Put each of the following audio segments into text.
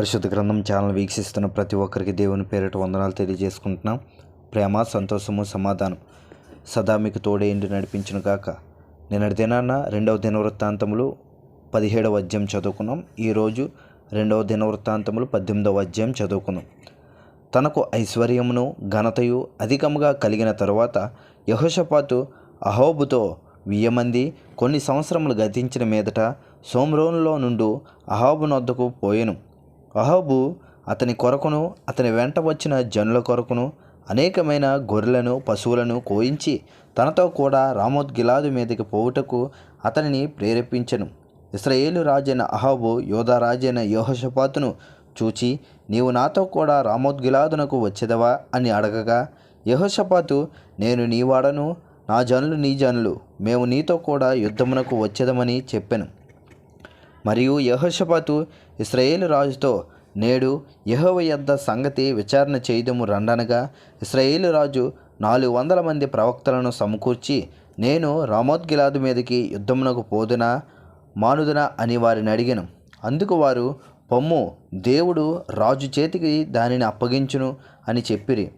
పరిశుద్ధ గ్రంథం ఛానల్ వీక్షిస్తున్న ప్రతి ఒక్కరికి దేవుని పేరిట వందనాలు తెలియజేసుకుంటున్నాం. ప్రేమ సంతోషము సమాధానం సదా మీకు తోడేండి నడిపించిన కాక నిన్నటి దినాన రెండవ దినవృత్తాంతములు పదిహేడవ అధ్యాయం చదువుకున్నాం. ఈరోజు రెండవ దినవృత్తాంతములు పద్దెనిమిదవ అధ్యాయం చదువుకున్నాం. తనకు ఐశ్వర్యమును ఘనతయు అధికముగా కలిగిన తరువాత యహోషపాతు అహోబుతో వియ్యమంది కొన్ని సంవత్సరములు గతించిన మీదట సోమ్రోన్లో నుండు అహాబు నొద్దకు పోయెను. అహాబు అతని కొరకును అతని వెంట వచ్చిన జనుల కొరకును అనేకమైన గొర్రెలను పశువులను కోయించి తనతో కూడా రామోత్ గిలాదు మీదకి పోవుటకు అతనిని ప్రేరేపించను. ఇస్రాయేలు రాజైన అహాబు యోధా రాజైన యోహషపాతును చూచి నీవు నాతో కూడా రామోత్ గిలాదునకు వచ్చేదవా అని అడగగా యహోషపాతు నేను నీ వాడను నా జనులు నీ జనులు మేము నీతో కూడా యుద్ధమునకు వచ్చేదమని చెప్పాను. మరియు యహోషపాతు ఇస్రాయేలు రాజుతో నేడు యెహోవ యొద్ద సంగతి విచారణ చేయదము రండనగా ఇస్రాయేలు రాజు నాలుగు వందల మంది ప్రవక్తలను సమకూర్చి నేను రామోద్గిలాదు మీదకి యుద్ధమునకు పోదునా మానుదునా అని వారిని అడిగాను. అందుకు వారు పొమ్ము దేవుడు రాజు చేతికి దానిని అప్పగించును అని చెప్పిరి.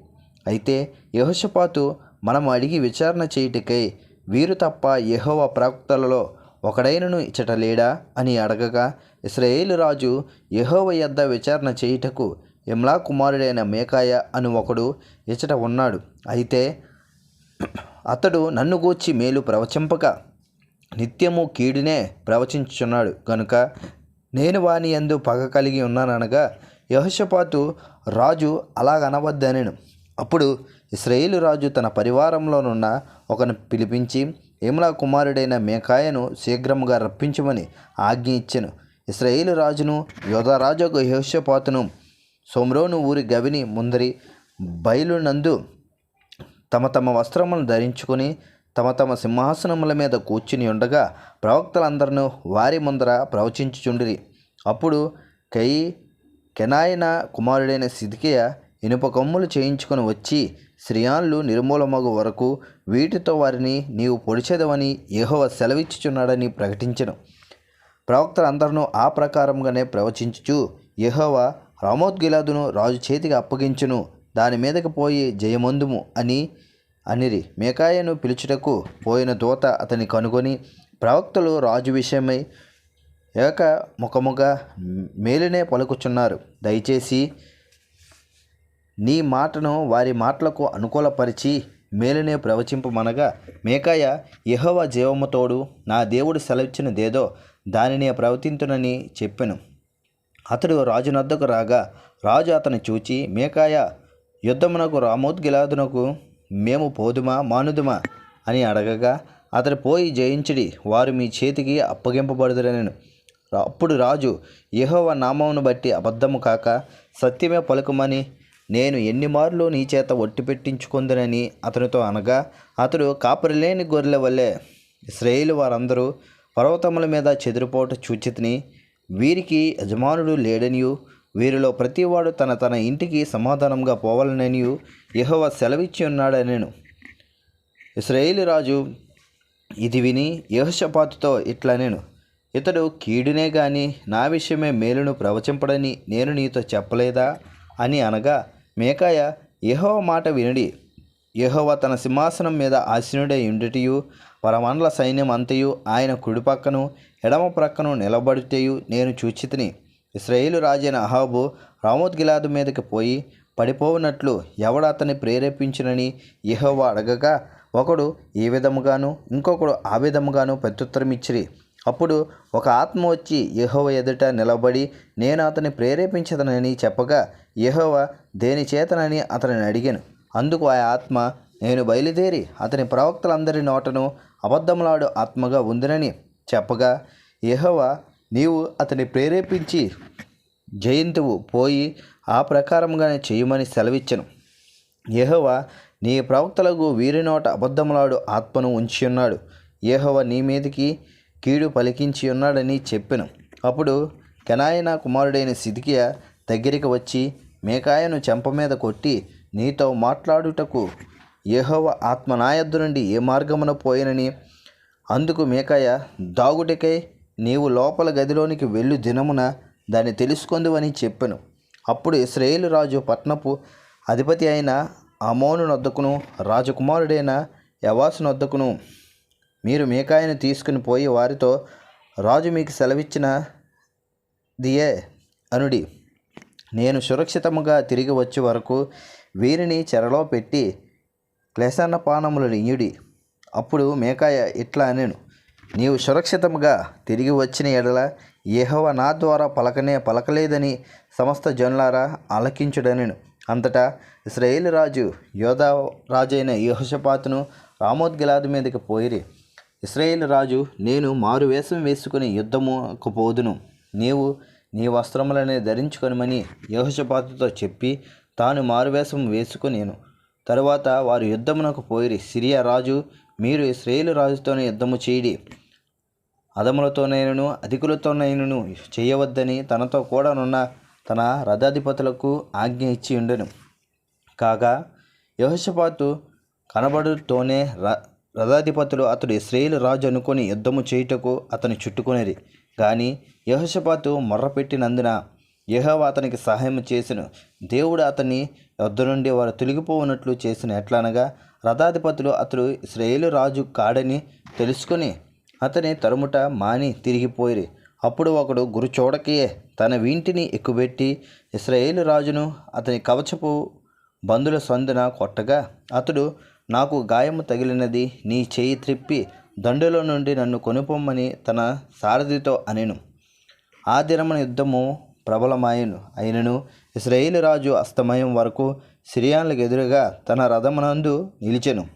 అయితే యహోషపాతు మనం అడిగి విచారణ చేయుటకై వీరు తప్ప యహోవ ప్రవక్తలలో ఒకడైనను ఇచ్చట లేడా అని అడగగా ఇస్రాయేలు రాజు యహోవ యొద్ద విచారణ చేయుటకు ఇమ్లా కుమారుడైన మేకాయ అని ఒకడు ఇచ్చట ఉన్నాడు. అయితే అతడు నన్ను గూర్చి మేలు ప్రవచింపక నిత్యము కీడునే ప్రవచించుచున్నాడు. కనుక నేను వాని యందు పగ కలిగి ఉన్నాననగా యహోషపాతు రాజు అలాగనవద్దనెను. అప్పుడు ఇస్రాయేలు రాజు తన పరివారంలోనున్న ఒకను పిలిపించి ఇమ్లా కుమారుడైన మేకాయను శీఘ్రముగా రప్పించమని ఆజ్ఞ ఇచ్చెను. ఇస్రాయేలు రాజును యోధరాజు యహోషపాతును సోమ్రోను ఊరి గవిని ముందరి బయలునందు తమ తమ వస్త్రములను ధరించుకొని తమ తమ సింహాసనముల మీద కూర్చుని ఉండగా ప్రవక్తలందరూ వారి ముందర ప్రవచించుచుండిరి. అప్పుడు కై కెనాయన కుమారుడైన సిద్కియ ఇనుప కొమ్ములు చేయించుకొని వచ్చి శ్రియాన్లు నిర్మూలమగు వరకు వీటితో వారిని నీవు పొడిచేదవని యహోవ సెలవిచ్చుచున్నాడని ప్రకటించను. ప్రవక్తలందరూ ఆ ప్రకారంగానే ప్రవచించుచు యహోవ రామోద్గిలాదును రాజు చేతికి అప్పగించును దాని మీదకి పోయి జయమందుము అని అనిరి. మేకాయను పిలుచుటకు పోయిన దూత అతని కనుగొని ప్రవక్తలు రాజు విషయమై ఏక ముఖముగా మేలునే పలుకుచున్నారు. దయచేసి నీ మాటను వారి మాటలకు అనుకూలపరిచి మేలునే ప్రవచింపమనగా మేకాయ యహోవ జీవముతోడు నా దేవుడు సెలవిచ్చినదేదో దానినే ప్రవర్తింతునని చెప్పెను. అతడు రాజునద్దకు రాగా రాజు అతను చూచి మేకాయ యుద్ధమునకు రామోద్గిలాదునకు మేము పోదుమా మానుదుమా అని అడగగా అతడు పోయి జయించిడి వారు మీ చేతికి అప్పగింపబడుదురనెను. అప్పుడు రాజు యహోవ నామమును బట్టి అబద్ధము కాక సత్యమే పలుకుమని నేను ఎన్ని మార్లు నీ చేత ఒట్టి పెట్టించుకుందనని అతనితో అనగా అతడు కాపరిలేని గొర్రెల వల్లే ఇస్రాయేలు వారందరూ పర్వతముల మీద చెదిరిపోట చూచితిని వీరికి యజమానుడు లేడనియు వీరిలో ప్రతివాడు తన తన ఇంటికి సమాధానంగా పోవాలననియు యహోవ సెలవిచ్చి ఉన్నాడనేను ఇస్రాయేలు రాజు ఇది విని యహోషపాతుతో ఇట్లా నేను ఇతడు కీడునే గాని నా విషయమే మేలును ప్రవచింపడని నేను నీతో చెప్పలేదా? అని అనగా మేకాయ యహోవ మాట వినుడి. యహోవ తన సింహాసనం మీద ఆసీనుడై ఉండుటయు వరమండల సైన్యం అంతయు ఆయన కుడిపక్కను ఎడమ ప్రక్కను నిలబడుటయు నేను చూచితిని. ఇస్రాయేలు రాజైన అహాబు రామోద్ గిలాదు మీదకి పోయి పడిపోవునట్లు ఎవడు అతన్ని ప్రేరేపించినని యెహోవా అడగగా ఒకడు ఈ విధముగాను ఇంకొకడు ఆ విధముగాను ప్రత్యుత్తరం ఇచ్చిరి అప్పుడు ఒక ఆత్మ వచ్చి యెహోవ ఎదుట నిలబడి నేను అతన్ని ప్రేరేపించదనని చెప్పగా యెహోవ దేని చేతనని అతనిని అడిగాను. అందుకు ఆ ఆత్మ నేను బయలుదేరి అతని ప్రవక్తలందరి నోటను అబద్ధములాడు ఆత్మగా ఉందినని చెప్పగా యెహోవ నీవు అతని ప్రేరేపించి జయంతువు పోయి ఆ ప్రకారంగానే చేయమని సెలవిచ్చను. యహోవ నీ ప్రవక్తలకు వీరి నోట అబద్ధములాడు ఆత్మను ఉంచి ఉన్నాడు యహోవ నీ మీదికి కీడు పలికించి ఉన్నాడని చెప్పెను. అప్పుడు కెనాయన కుమారుడైన సిదికియ దగ్గరికి వచ్చి మేకాయను చెంప మీద కొట్టి నీతో మాట్లాడుటకు యహోవ ఆత్మ నాయద్దు నుండి ఏ మార్గమున పోయినని? అందుకు మేకాయ దాగుటికై నీవు లోపల గదిలోనికి వెళ్ళు దినమున దాన్ని తెలుసుకుందువని చెప్పెను. అప్పుడు ఇస్రాయేల్ రాజు పట్నపు అధిపతి అయిన అమోను నొద్దకును రాజకుమారుడైన యవాసు నొద్దకును మీరు మేకాయను తీసుకుని పోయి వారితో రాజు మీకు సెలవిచ్చిన దియే అనుడి. నేను సురక్షితముగా తిరిగి వచ్చే వరకు వీరిని చెరలో పెట్టి క్లేశన్న పానములు నియుడి అప్పుడు మేకాయ ఇట్లా అనెను. నీవు సురక్షితముగా తిరిగి వచ్చిన ఎడల ఏహవ నా ద్వారా పలకనే పలకలేదని సమస్త జనులారా ఆలకించుడనెను. అంతటా ఇస్రాయేల్ రాజు యోధా రాజైన యహోషపాతును రామోద్గిలాదు మీదకి పోయిరి. ఇస్రాయేల్ రాజు నేను మారు వేషం వేసుకుని యుద్ధముకు పోదును. నీవు నీ వస్త్రములనే ధరించుకొనమని యెహోషపాతుతో చెప్పి తాను మారువేషం వేసుకునేను. తరువాత వారు యుద్ధమునకు పోయిరి. సిరియా రాజు మీరు ఇస్రాయేల్ రాజుతోనే యుద్ధము చేయడి. అదములతోనైనను అధికులతోనైనను చేయవద్దని తనతో కూడానున్న తన రథాధిపతులకు ఆజ్ఞ ఇచ్చి ఉండెను. కాగా యహోషపాతు కనబడుతోనే ర రథాధిపతులు అతడు ఇస్రాయేల్ రాజు అనుకొని యుద్ధము చేయుటకు అతని చుట్టుకొనిరి. కానీ యహోషపాతు మొర్రపెట్టినందున యెహోవా అతనికి సహాయం చేసెను. దేవుడు అతని యుద్ధ నుండి వారు తొలగిపోవునట్లు చేసిన. ఎట్లనగా రథాధిపతులు అతడు ఇస్రాయేలు రాజు కాడని తెలుసుకొని అతని తరుముట మాని తిరిగిపోయిరి. అప్పుడు ఒకడు గురు చూడకే తన వీంటిని ఎక్కుబెట్టి ఇస్రాయేలు రాజును అతని కవచపు బంధుల సందున కొట్టగా అతడు నాకు గాయము తగిలినది నీ చేయి త్రిప్పి దండులో నుండి నన్ను కొనుపొమ్మని తన సారథితో అనెను. ఆ దినమున యుద్ధము ప్రబలమాయను. అయినను ఇస్రాయేలు రాజు అస్తమయం వరకు సిరియాన్లకు ఎదురుగా తన రథమునందు నిలిచెను.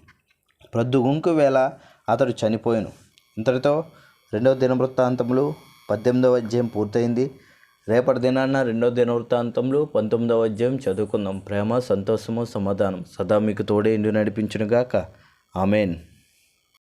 ప్రొద్దుగుంకు వేళ అతడు చనిపోయాను. ఇంతటితో రెండవ దినవృత్తాంతములు పద్దెనిమిదవ అధ్యాయం పూర్తయింది. రేపటి దినాన్న రెండో దినవృత్తాంతంలో పంతొమ్మిదవ అధ్యాయం చదువుకుందాం. ప్రేమ సంతోషము సమాధానం. సదా మీకు తోడే ఇండు నడిపించునుగాక. ఆమెన్.